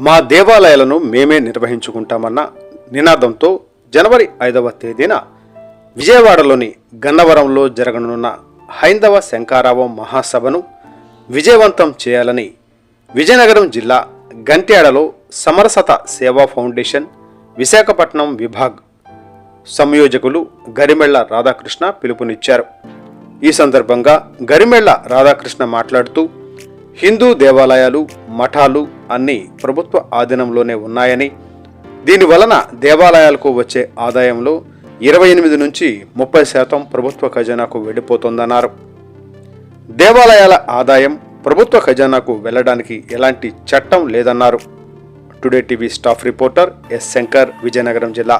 మా దేవాలయాలను మేమే నిర్వహించుకుంటామన్న నినాదంతో జనవరి ఐదవ తేదీన విజయవాడలోని గన్నవరంలో జరగనున్న హైందవ శంకారావం మహాసభను విజయవంతం చేయాలని విజయనగరం జిల్లా గంట్యాడలో సమరసత సేవా ఫౌండేషన్ విశాఖపట్నం విభాగ్ సంయోజకులు గరిమెళ్ళ రాధాకృష్ణ పిలుపునిచ్చారు. ఈ సందర్భంగా గరిమెళ్ళ రాధాకృష్ణ మాట్లాడుతూ హిందూ దేవాలయాలు మఠాలు అన్నీ ప్రభుత్వ ఆధీనంలోనే ఉన్నాయని దీని వలన దేవాలయాలకు వచ్చే ఆదాయంలో ఇరవై ఎనిమిది నుంచి ముప్పై శాతం ప్రభుత్వ ఖజానాకు వెళ్ళిపోతోందన్నారు. దేవాలయాల ఆదాయం ప్రభుత్వ ఖజానాకు వెళ్ళడానికి ఎలాంటి చట్టం లేదన్నారు. Today TV staff reporter S Shankar Vizianagaram జిల్లా.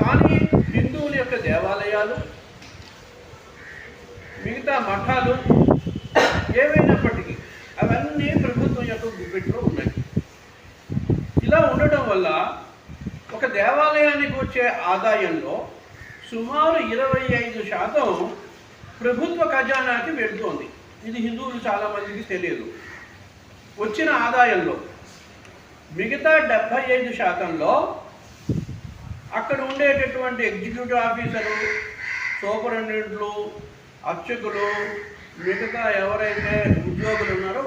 కానీ హిందువుల యొక్క దేవాలయాలు మిగతా మఠాలు ఏవైనప్పటికీ అవన్నీ ప్రభుత్వం యొక్క గుప్పెట్లో ఉన్నాయి. ఇలా ఉండటం వల్ల ఒక దేవాలయానికి వచ్చే ఆదాయంలో సుమారు ఇరవై ఐదు శాతం ప్రభుత్వ ఖజానాకి వెళ్తోంది. ఇది హిందువులు చాలామందికి తెలియదు. వచ్చిన ఆదాయంలో మిగతా డెబ్భై ఐదు శాతంలో అక్కడ ఉండేటటువంటి ఎగ్జిక్యూటివ్ ఆఫీసరు సూపరింటెండెంట్లు అర్చకులు మిగతా ఎవరైతే ఉద్యోగులు ఉన్నారో